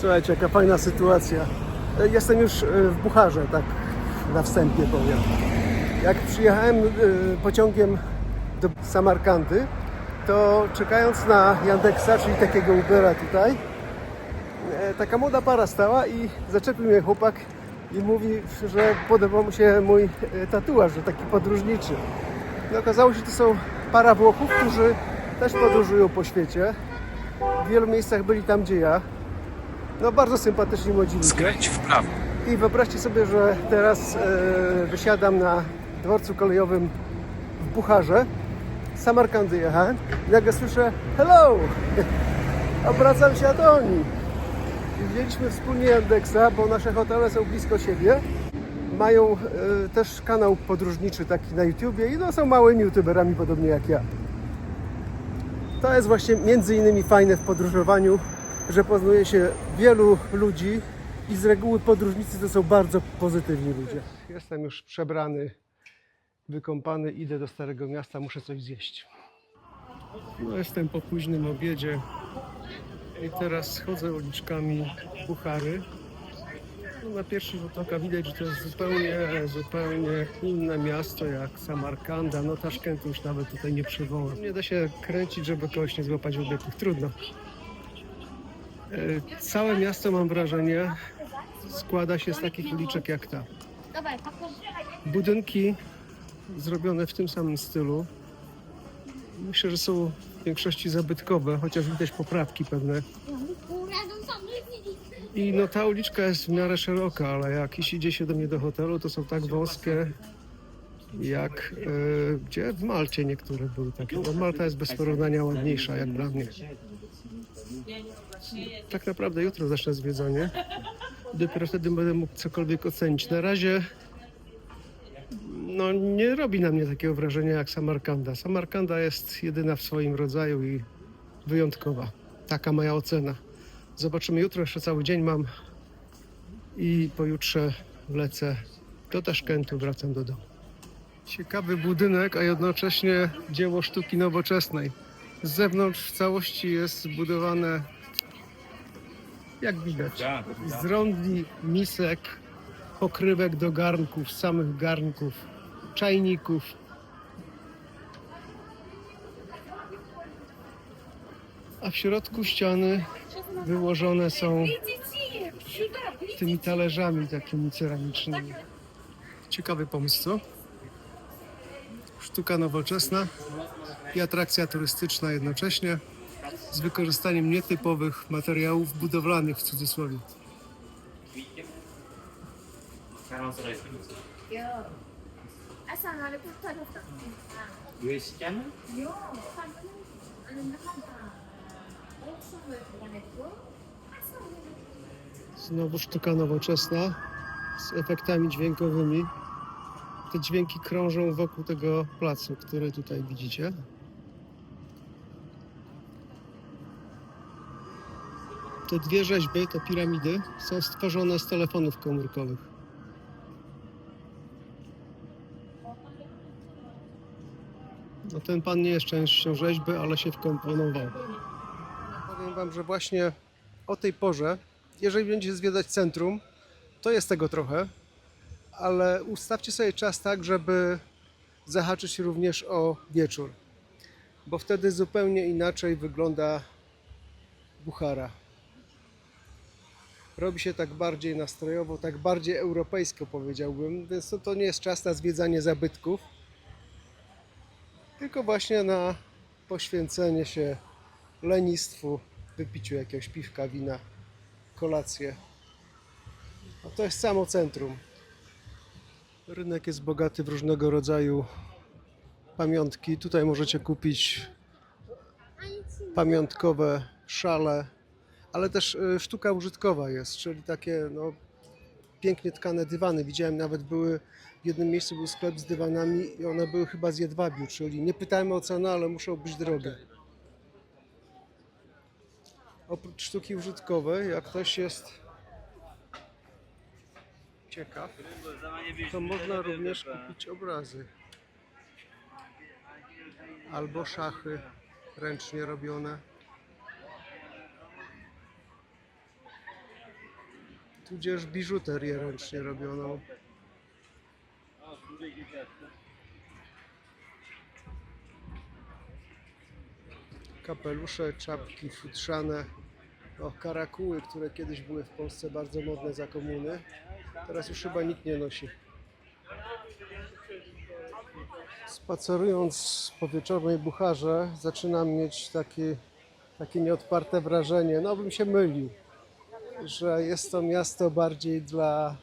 Słuchajcie, jaka fajna sytuacja. E, Jestem już e, w Bucharze, tak na wstępie powiem. Jak przyjechałem e, pociągiem do Samarkandy, to czekając na Yandexa, czyli takiego Ubera tutaj, taka młoda para stała i zaczepił mnie chłopak i mówi, że podobał mu się mój tatuaż, że taki podróżniczy. No okazało się, że to są para Włochów, którzy też podróżują po świecie. W wielu miejscach byli tam, gdzie ja. No bardzo sympatyczni młodzi ludzie. Skręć w prawo. I wyobraźcie sobie, że teraz e, wysiadam na dworcu kolejowym w Bucharze. Samarkandy jechałem. I nagle słyszę hello! Obracam się, oni. I wzięliśmy wspólnie Yandexa, bo nasze hotele są blisko siebie. Mają e, też kanał podróżniczy taki na YouTubie i no, są małymi youtuberami, podobnie jak ja. To jest właśnie między innymi fajne w podróżowaniu, że poznuje się wielu ludzi i z reguły podróżnicy to są bardzo pozytywni ludzie. Jestem już przebrany, wykąpany, idę do Starego Miasta, muszę coś zjeść. No jestem po późnym obiedzie i teraz schodzę uliczkami Buchary. No, na pierwszy rzut oka widać, że to jest zupełnie, zupełnie inne miasto jak Samarkanda. No Taszkentu już nawet tutaj nie przywołam. Nie da się kręcić, żeby kogoś nie złapać w. Trudno. E, Całe miasto mam wrażenie składa się z takich uliczek jak ta. Budynki zrobione w tym samym stylu. Myślę, że są w większości zabytkowe, chociaż widać poprawki pewne. I no ta uliczka jest w miarę szeroka, ale jak idzie się do mnie do hotelu, to są tak wąskie jak e, gdzie w Malcie niektóre były takie. No, Malta jest bez porównania ładniejsza jak dla mnie. Tak naprawdę jutro zacznę zwiedzanie. Dopiero wtedy będę mógł cokolwiek ocenić. Na razie no, nie robi na mnie takiego wrażenia jak Samarkanda. Samarkanda jest jedyna w swoim rodzaju i wyjątkowa. Taka moja ocena. Zobaczymy jutro, jeszcze cały dzień mam i pojutrze lecę do Taszkentu, wracam do domu. Ciekawy budynek, a jednocześnie dzieło sztuki nowoczesnej. Z zewnątrz w całości jest zbudowane, jak widać, z rondli, misek, pokrywek do garnków, samych garnków, czajników. A w środku ściany wyłożone są tymi talerzami takimi ceramicznymi. Ciekawy pomysł, co? Sztuka nowoczesna i atrakcja turystyczna jednocześnie z wykorzystaniem nietypowych materiałów budowlanych w cudzysłowie. Znowu sztuka nowoczesna z efektami dźwiękowymi. Te dźwięki krążą wokół tego placu, który tutaj widzicie. Te dwie rzeźby, te piramidy, są stworzone z telefonów komórkowych. No ten pan nie jest częścią rzeźby, ale się wkomponował. Powiem wam, że właśnie o tej porze, jeżeli będziecie zwiedzać centrum, to jest tego trochę, ale ustawcie sobie czas tak, żeby zahaczyć również o wieczór, bo wtedy zupełnie inaczej wygląda Buchara. Robi się tak bardziej nastrojowo, tak bardziej europejsko powiedziałbym, więc to, to nie jest czas na zwiedzanie zabytków, tylko właśnie na poświęcenie się lenistwu, wypiciu jakiegoś piwka, wina, kolację. A to jest samo centrum. Rynek jest bogaty w różnego rodzaju pamiątki. Tutaj możecie kupić pamiątkowe szale, ale też y, sztuka użytkowa jest, czyli takie no, pięknie tkane dywany. Widziałem nawet były w jednym miejscu był sklep z dywanami i one były chyba z jedwabiu, czyli nie pytajmy o cenę, ale muszą być drogie. Oprócz sztuki użytkowej, jak ktoś jest ciekaw, to można również kupić obrazy. Albo szachy ręcznie robione. tudzież biżuterię ręcznie robioną. Kapelusze, czapki futrzane, o, karakuły, które kiedyś były w Polsce bardzo modne za komuny. Teraz już chyba nikt nie nosi. Spacerując po wieczornej Bucharze, zaczynam mieć takie, takie nieodparte wrażenie, no bym się mylił, że jest to miasto bardziej dla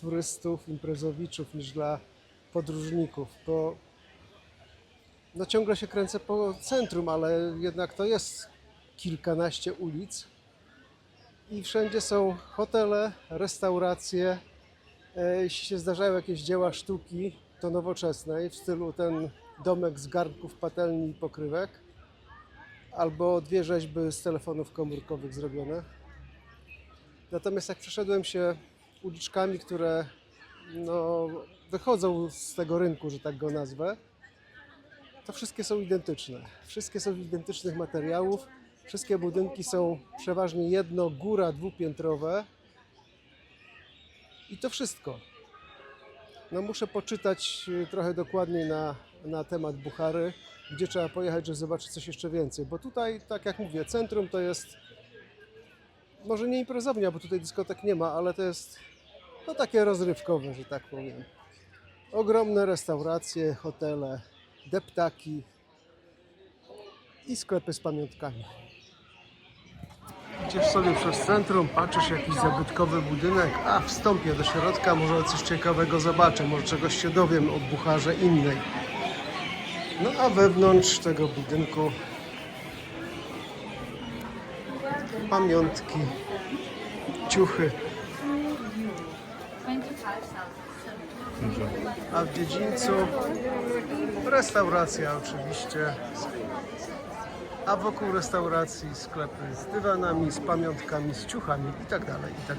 turystów, imprezowiczów niż dla podróżników, bo no ciągle się kręcę po centrum, ale jednak to jest kilkanaście ulic i wszędzie są hotele, restauracje. E, Jeśli się zdarzają jakieś dzieła sztuki, to nowoczesnej w stylu ten domek z garnków, patelni i pokrywek, albo dwie rzeźby z telefonów komórkowych zrobione. Natomiast jak przeszedłem się uliczkami, które no, wychodzą z tego rynku, że tak go nazwę, to wszystkie są identyczne. Wszystkie są z identycznych materiałów. Wszystkie budynki są przeważnie jedno, góra, dwupiętrowe. I to wszystko. No muszę poczytać y, trochę dokładniej na, na temat Buchary, gdzie trzeba pojechać, żeby zobaczyć coś jeszcze więcej. Bo tutaj, tak jak mówię, centrum to jest może nie imprezownia, bo tutaj dyskotek nie ma, ale to jest no takie rozrywkowe, że tak powiem. Ogromne restauracje, hotele, deptaki i sklepy z pamiątkami. Idziesz sobie przez centrum, patrzysz jakiś zabytkowy budynek, a wstąpię do środka, może coś ciekawego zobaczę, może czegoś się dowiem o Bucharze innej. No a wewnątrz tego budynku pamiątki, ciuchy. A w dziedzińcu restauracja oczywiście. A wokół restauracji sklepy z dywanami, z pamiątkami, z ciuchami i tak dalej, i tak.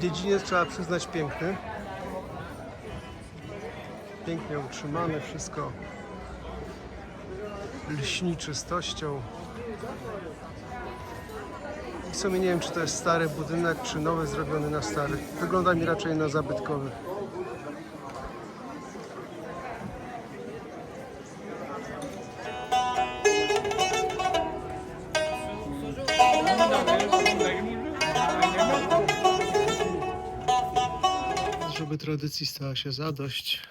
Dziedziniec trzeba przyznać piękny. Pięknie utrzymane, wszystko lśni czystością. I w sumie nie wiem, czy to jest stary budynek, czy nowy zrobiony na stary. Wygląda mi raczej na zabytkowy. Tradycji stała się zadość,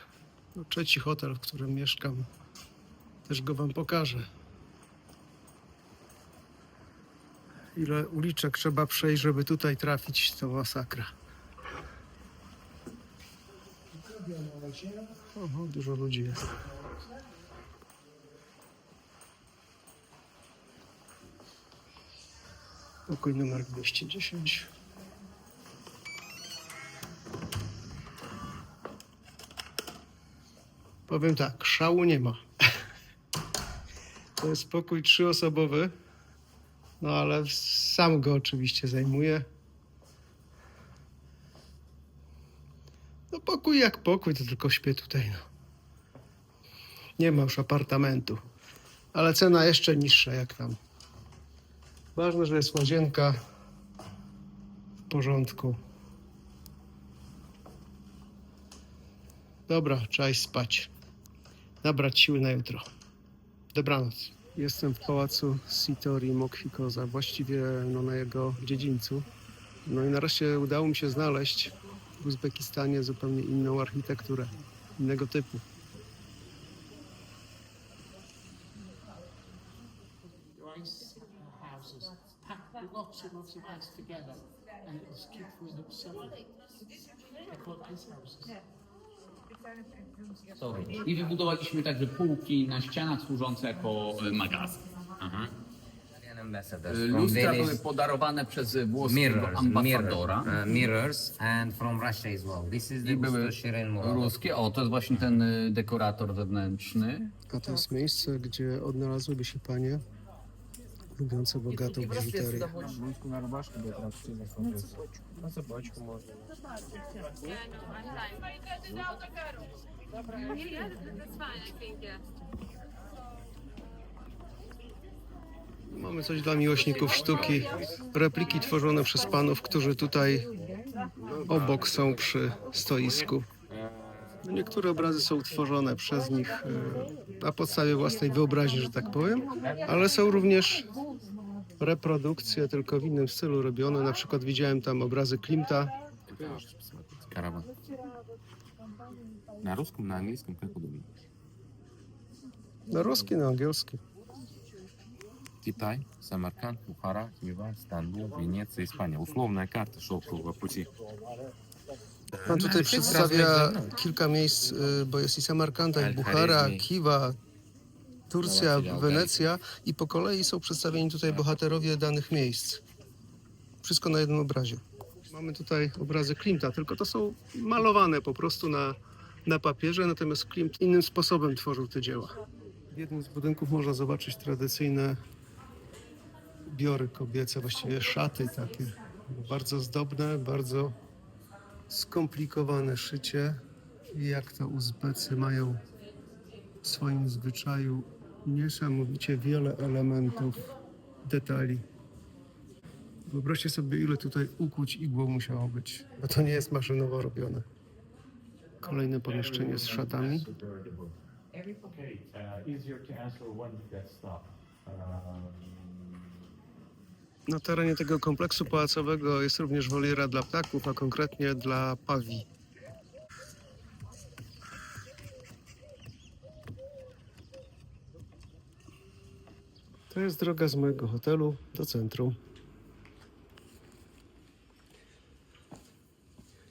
no, trzeci hotel, w którym mieszkam, też go Wam pokażę. Ile uliczek trzeba przejść, żeby tutaj trafić, to masakra. Oho, dużo ludzi jest. Pokój numer 210. Powiem tak, szału nie ma. To jest pokój trzyosobowy. No ale sam go oczywiście zajmuję. No pokój jak pokój, to tylko śpię tutaj. No. Nie ma już apartamentu. Ale cena jeszcze niższa jak tam. Ważne, że jest łazienka w porządku. Dobra, iść spać. Nabrać siły na jutro. Dobranoc. Jestem w pałacu Sitori Mokwikoza, właściwie no, na jego dziedzińcu. No i nareszcie udało mi się znaleźć w Uzbekistanie zupełnie inną architekturę, innego typu. Lots and lots of ice together, and it was kept with itself. Ice houses. I wybudowaliśmy także półki na ścianach służące jako e, magazyn. Aha. E, Lustra były podarowane przez włoskiego mirrors, ambasadora. mirror, uh, mirrors, and from Russia as well. This is the I były Mural. ruskie. O, to jest właśnie ten e, dekorator wewnętrzny. A to jest miejsce, gdzie odnalazłyby się panie lubiące bogatą biżuterię. Mamy coś dla miłośników sztuki. Repliki tworzone przez panów, którzy tutaj obok są przy stoisku. Niektóre obrazy są tworzone przez nich e, na podstawie własnej wyobraźni, że tak powiem, ale są również reprodukcje, tylko w innym stylu robione. Na przykład widziałem tam obrazy Klimta. Караван. На русском, на английском, как удобно. Na ruski, na angielski. Китай, Самарканд, Бухара, Хива, Стамбул, Венеция, Испания. Условная карта шелкового пути. Pan tutaj Nawet jest przedstawia razem, kilka miejsc, y, bo jest i Samarkanda, i Al- Buchara, Harizmi. Kiwa, Turcja, Wenecja i po kolei są przedstawieni tutaj bohaterowie danych miejsc. Wszystko na jednym obrazie. Mamy tutaj obrazy Klimta, tylko to są malowane po prostu na, na papierze, natomiast Klimt innym sposobem tworzył te dzieła. W jednym z budynków można zobaczyć tradycyjne biory kobiece, właściwie szaty takie, bardzo zdobne, bardzo skomplikowane szycie. I jak to Uzbecy mają w swoim zwyczaju niesamowicie wiele elementów, detali. Wyobraźcie sobie, ile tutaj ukuć igłą musiało być, bo to nie jest maszynowo robione. Kolejne pomieszczenie z szatami. Okay, uh, easier to answer when you get stopped. Na terenie tego kompleksu pałacowego jest również woliera dla ptaków, a konkretnie dla pawi. To jest droga z mojego hotelu do centrum.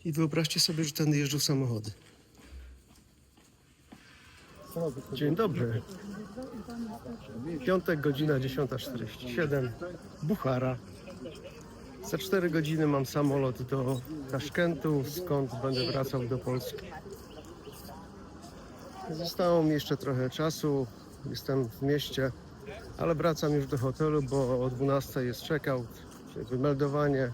I wyobraźcie sobie, że tędy jeżdżą samochody. Dzień dobry. Piątek, godzina 10.47. Buchara. Za 4 godziny mam samolot do Taszkentu, skąd będę wracał do Polski. Zostało mi jeszcze trochę czasu. Jestem w mieście, ale wracam już do hotelu, bo o 12 jest checkout, czyli wymeldowanie.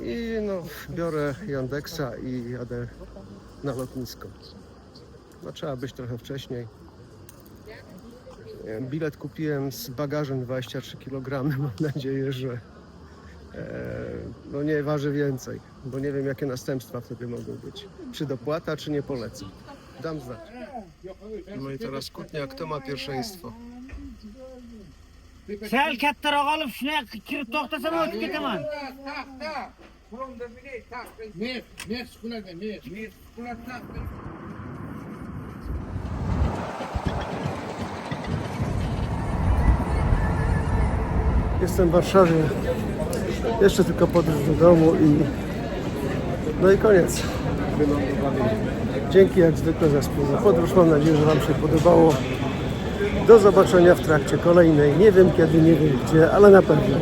I no, biorę Yandexa i jadę na lotnisko. No, trzeba być trochę wcześniej. Nie wiem, Bilet kupiłem z bagażem 23 kg. Mam nadzieję, że e, no nie waży więcej, bo nie wiem jakie następstwa wtedy mogą być. Czy dopłata, czy nie polecę. Dam znać. No i teraz kłótnia, kto ma pierwszeństwo. sal kattaroq olib shunday kirib to'xtasam o'tib ketaman Jestem w Warszawie. Jeszcze tylko podróż do domu i no i koniec. Dzięki jak zwykle za wspólną podróż. Mam nadzieję, że Wam się podobało. Do zobaczenia w trakcie kolejnej. Nie wiem kiedy, nie wiem gdzie, ale na pewno.